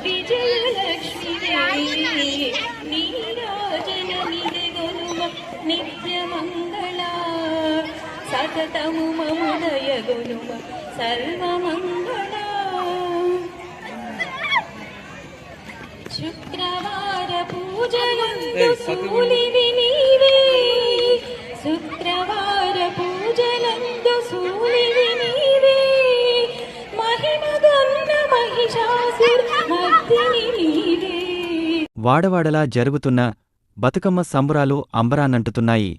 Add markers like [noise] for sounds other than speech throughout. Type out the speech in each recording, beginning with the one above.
విజయలక్ష్మివే నీరాజన నిదగొనుమ నిత్యమంగళ సతతము మముదయ గొనుమ సర్వమంగళ శుక్రవార పూజ సూలివి వాడవాడలా జరుగుతున్న బతుకమ్మ సంబరాలు అంబరాన్నంటుతున్నాయి.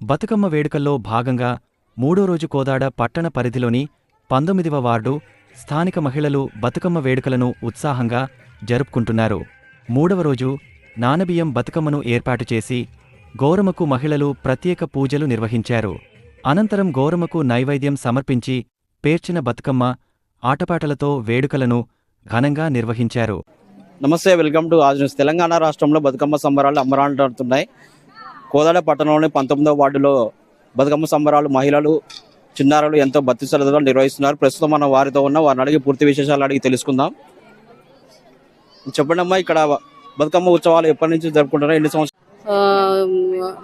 బతుకమ్మ వేడుకల్లో భాగంగా మూడో రోజు కోదాడ పట్టణ పరిధిలోని పంతొమ్మిదివ వార్డు స్థానిక మహిళలు బతుకమ్మ వేడుకలను ఉత్సాహంగా జరుపుకుంటున్నారు. మూడవ రోజు నానబియ్యం బతుకమ్మను ఏర్పాటు చేసి గోరమకు మహిళలు ప్రత్యేక పూజలు నిర్వహించారు. అనంతరం గోరమకు నైవేద్యం సమర్పించి పేర్చిన బతుకమ్మ ఆటపాటలతో వేడుకలను ఘనంగా నిర్వహించారు. నమస్తే welcome to Aaj news. Telangana రాష్ట్రంలో బతుకమ్మ సంబరాలు అమరాడుతున్నాయి కోదాడ పట్టణంలోని పంతొమ్మిదవ వార్డులో బతుకమ్మ సంబరాలు మహిళలు చిన్నారులు ఎంతో భక్తి శ్రద్ధలు నిర్వహిస్తున్నారు. ప్రస్తుతం మన వారితో ఉన్న వారిని అడిగి పూర్తి విశేషాలు అడిగి తెలుసుకుందాం. చెప్పండి అమ్మా ఇక్కడ బతుకమ్మ ఉత్సవాలు ఎప్పటి నుంచి జరుపుకుంటున్నారు? ఎన్ని సంవత్సరాలు?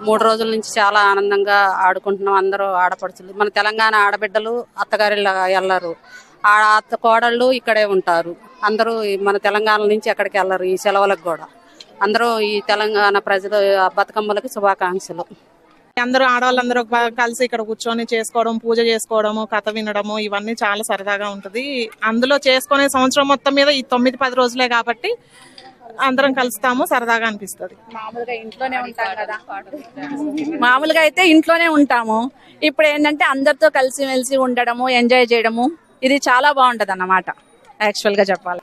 మూడు రోజుల నుంచి చాలా ఆనందంగా ఆడుకుంటున్నాం అందరూ ఆడపడుచులు. మన తెలంగాణ ఆడబిడ్డలు అత్తగారి వెళ్ళరు ఆ అత్త కోడళ్ళు ఇక్కడే ఉంటారు. అందరూ మన తెలంగాణ నుంచి ఎక్కడికి వెళ్ళరు ఈ సెలవులకు కూడా. అందరూ ఈ తెలంగాణ ప్రజలు బతుకమ్మలకి శుభాకాంక్షలు. అందరూ ఆడవాళ్ళందరూ కలిసి ఇక్కడ కూర్చొని చేసుకోవడం పూజ చేసుకోవడము కథ వినడము ఇవన్నీ చాలా సరదాగా ఉంటది. అందులో చేసుకునే సంవత్సరం మొత్తం మీద ఈ తొమ్మిది పది రోజులే కాబట్టి అందరం కలుస్తాము సరదాగా అనిపిస్తుంది. మామూలుగా ఇంట్లోనే ఉంటాం కదా. [laughs] మామూలుగా అయితే ఇంట్లోనే ఉంటాము. ఇప్పుడు ఏంటంటే అందరితో కలిసిమెలిసి ఉండడము ఎంజాయ్ చేయడము ఇది చాలా బాగుంటది అన్నమాట యాక్చువల్గా చెప్పాలి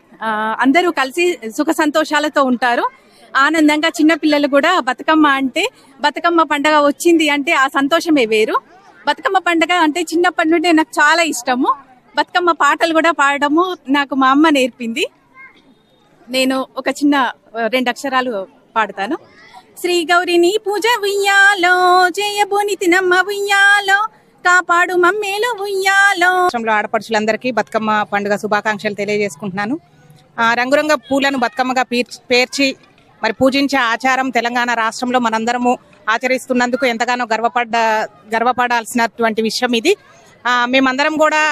అందరూ కలిసి సుఖ సంతోషాలతో ఉంటారు. ఆనందంగా చిన్నపిల్లలు కూడా బతుకమ్మ అంటే బతుకమ్మ పండగ వచ్చింది అంటే ఆ సంతోషమే వేరు. బతుకమ్మ పండగ అంటే చిన్నప్పటి నుండి నాకు చాలా ఇష్టము. బతుకమ్మ పాటలు కూడా పాడడము నాకు మా అమ్మ నేర్పింది. నేను ఒక చిన్న రెండు అక్షరాలు పాడతాను. శ్రీ గౌరిని పూజ ఉయ్యాలో జయబోని తినమ్మ ఉయ్యాలో కాపాడు మమ్మీలో ఉయ్యాలో. రాష్ట్రంలో ఆడపడుచులందరికీ బతుకమ్మ పండుగ శుభాకాంక్షలు తెలియజేసుకుంటున్నాను. ఆ, రంగురంగ పూలను బతుకమ్మగా పేర్చి మరి పూజించే ఆచారం తెలంగాణ రాష్ట్రంలో మనందరము ఆచరిస్తున్నందుకు ఎంతగానో గర్వపడ్డ గర్వపడాల్సినటువంటి విషయం ఇది. మేమందరం కూడా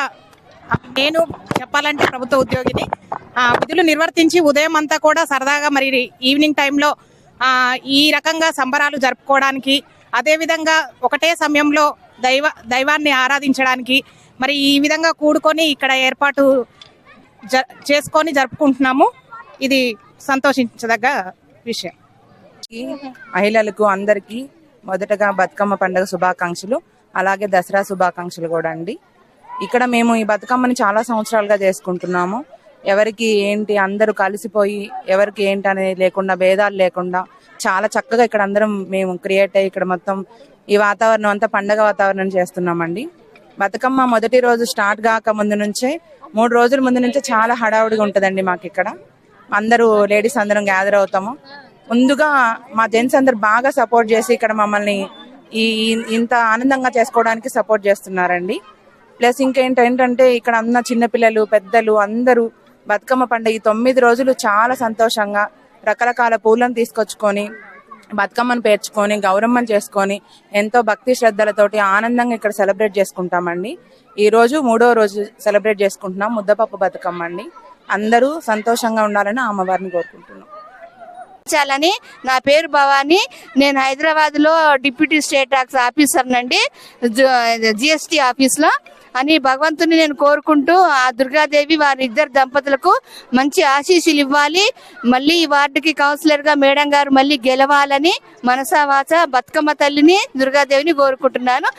నేను చెప్పాలంటే ప్రభుత్వ ఉద్యోగిని. విధులు నిర్వర్తించి ఉదయం అంతా కూడా సరదాగా మరి ఈవినింగ్ టైంలో ఈ రకంగా సంబరాలు జరుపుకోవడానికి అదేవిధంగా ఒకటే సమయంలో దైవ దైవాన్ని ఆరాధించడానికి మరి ఈ విధంగా కూడుకొని ఇక్కడ ఏర్పాటు జ చేసుకొని జరుపుకుంటున్నాము. ఇది సంతోషించదగ్గ విషయం. మహిళలకు అందరికీ మొదటగా బతుకమ్మ పండుగ శుభాకాంక్షలు అలాగే దసరా శుభాకాంక్షలు కూడా అండి. ఇక్కడ మేము ఈ బతుకమ్మని చాలా సంవత్సరాలుగా చేసుకుంటున్నాము. ఎవరికి ఏంటి అందరూ కలిసిపోయి ఎవరికి ఏంటి అనేది లేకుండా భేదాలు లేకుండా చాలా చక్కగా ఇక్కడ అందరం మేము క్రియేట్ అయ్యి ఇక్కడ మొత్తం ఈ వాతావరణం అంతా పండగ వాతావరణం చేస్తున్నామండి. బతుకమ్మ మొదటి రోజు స్టార్ట్ కాక ముందు నుంచే మూడు రోజుల ముందు నుంచే చాలా హడావుడిగా ఉంటుందండి మాకు ఇక్కడ. అందరూ లేడీస్ అందరం గ్యాదర్ అవుతాము. ముందుగా మా జెంట్స్ అందరు బాగా సపోర్ట్ చేసి ఇక్కడ మమ్మల్ని ఈ ఈ- ఇంత ఆనందంగా చేసుకోవడానికి సపోర్ట్ చేస్తున్నారండి. ప్లస్ ఇంకేంటంటే ఇక్కడ ఉన్న చిన్నపిల్లలు పెద్దలు అందరూ బతుకమ్మ పండుగ ఈ తొమ్మిది రోజులు చాలా సంతోషంగా రకరకాల పూలను తీసుకొచ్చుకొని బతుకమ్మను పేర్చుకొని గౌరమ్మను చేసుకొని ఎంతో భక్తి శ్రద్ధలతోటి ఆనందంగా ఇక్కడ సెలబ్రేట్ చేసుకుంటామండి. ఈ రోజు మూడో రోజు సెలబ్రేట్ చేసుకుంటున్నాం ముద్దపప్పు బతుకమ్మ అండి. అందరూ సంతోషంగా ఉండాలని అమ్మవారిని కోరుకుంటున్నాం. చాలని నా పేరు భవాని. నేను హైదరాబాద్లో డిప్యూటీ స్టేట్ టాక్స్ ఆఫీసర్ నండి జిఎస్టి ఆఫీస్లో అని భగవంతుని నేను కోరుకుంటూ ఆ దుర్గాదేవి వారి ఇద్దరు దంపతులకు మంచి ఆశీస్సులు ఇవ్వాలి. మళ్ళీ ఈ వార్డుకి కౌన్సిలర్గా మేడం గారు మళ్ళీ గెలవాలని మనసావాచ బతుకమ్మ తల్లిని దుర్గాదేవిని కోరుకుంటున్నాను.